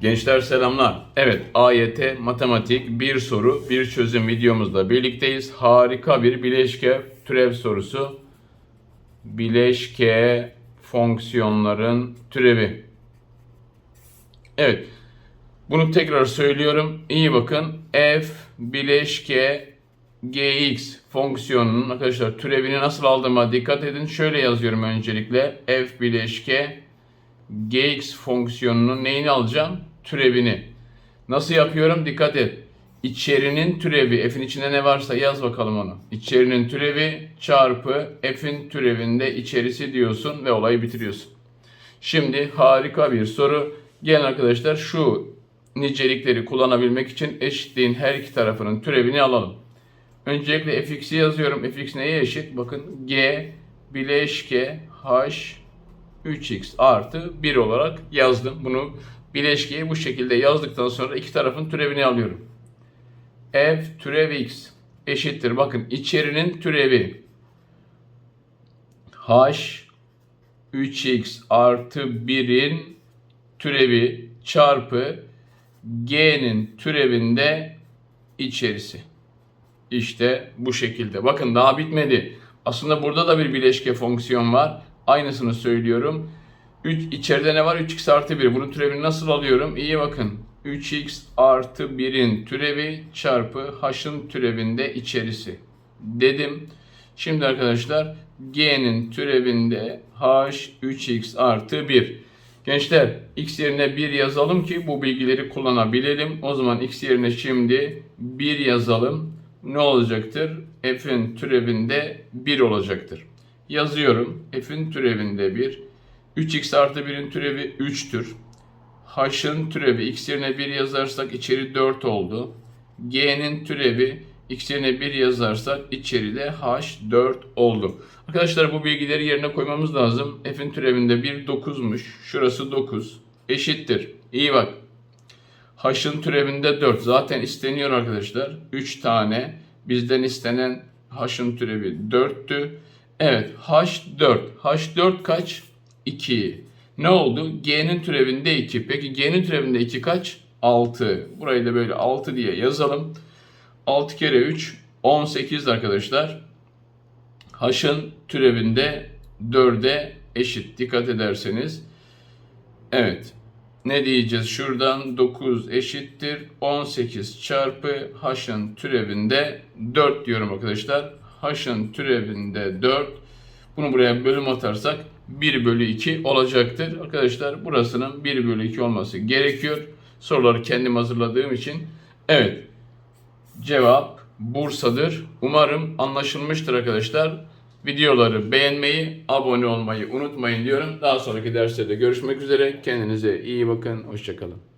Gençler selamlar. Evet AYT matematik bir soru bir çözüm videomuzda birlikteyiz. Harika bir bileşke türev sorusu. Bileşke fonksiyonların türevi. Evet. Bunu tekrar söylüyorum. İyi bakın. F bileşke gx fonksiyonunun arkadaşlar türevini nasıl aldığıma dikkat edin. Şöyle yazıyorum öncelikle. F bileşke gx fonksiyonunun neyini alacağım? Türevini. Nasıl yapıyorum? Dikkat et. İçerinin türevi, f'in içinde ne varsa yaz bakalım onu. İçerinin türevi çarpı f'in türevinde içerisi diyorsun ve olayı bitiriyorsun. Şimdi harika bir soru. Gelin arkadaşlar şu nicelikleri kullanabilmek için eşitliğin her iki tarafının türevini alalım. Öncelikle fx'i yazıyorum. fx neye eşit? Bakın g bileşke h 3x artı 1 olarak yazdım. Bunu bileşkeyi bu şekilde yazdıktan sonra iki tarafın türevini alıyorum. f türev x eşittir. Bakın içerinin türevi h 3x artı 1'in türevi çarpı g'nin türevinde içerisi. İşte bu şekilde. Bakın daha bitmedi. Aslında burada da bir bileşke fonksiyon var. Aynısını söylüyorum. 3, içeride ne var? 3x artı 1. Bunun türevini nasıl alıyorum? İyi bakın. 3x artı 1'in türevi çarpı h'ın türevinde içerisi. Dedim. Şimdi arkadaşlar g'nin türevinde h 3x artı 1. Gençler x yerine 1 yazalım ki bu bilgileri kullanabilelim. O zaman x yerine şimdi 1 yazalım. Ne olacaktır? f'in türevinde 1 olacaktır. Yazıyorum. f'in türevinde 1. 3x artı 1'in türevi 3'tür. h'ın türevi x yerine 1 yazarsak içeri 4 oldu. g'nin türevi x yerine 1 yazarsak içeride h 4 oldu. Arkadaşlar bu bilgileri yerine koymamız lazım. f'in türevinde 1 9'muş. Şurası 9. Eşittir. İyi bak. h'ın türevinde 4. Zaten isteniyor arkadaşlar. 3 tane. Bizden istenen h'ın türevi 4'tü. Evet h 4. h 4 kaç? 2. Ne oldu? G'nin türevinde 2. Peki G'nin türevinde 2 kaç? 6. Burayı da böyle 6 diye yazalım. 6 kere 3 18 arkadaşlar. H'ın türevinde 4'e eşit. Dikkat ederseniz. Evet. Ne diyeceğiz? Şuradan 9 eşittir. 18 çarpı H'ın türevinde 4 diyorum arkadaşlar. H'ın türevinde 4. Bunu buraya bölüm atarsak 1 bölü 2 olacaktır. Arkadaşlar burasının 1 bölü 2 olması gerekiyor. Soruları kendim hazırladığım için. Evet. Cevap Bursa'dır. Umarım anlaşılmıştır arkadaşlar. Videoları beğenmeyi, abone olmayı unutmayın diyorum. Daha sonraki derslerde görüşmek üzere. Kendinize iyi bakın. Hoşçakalın.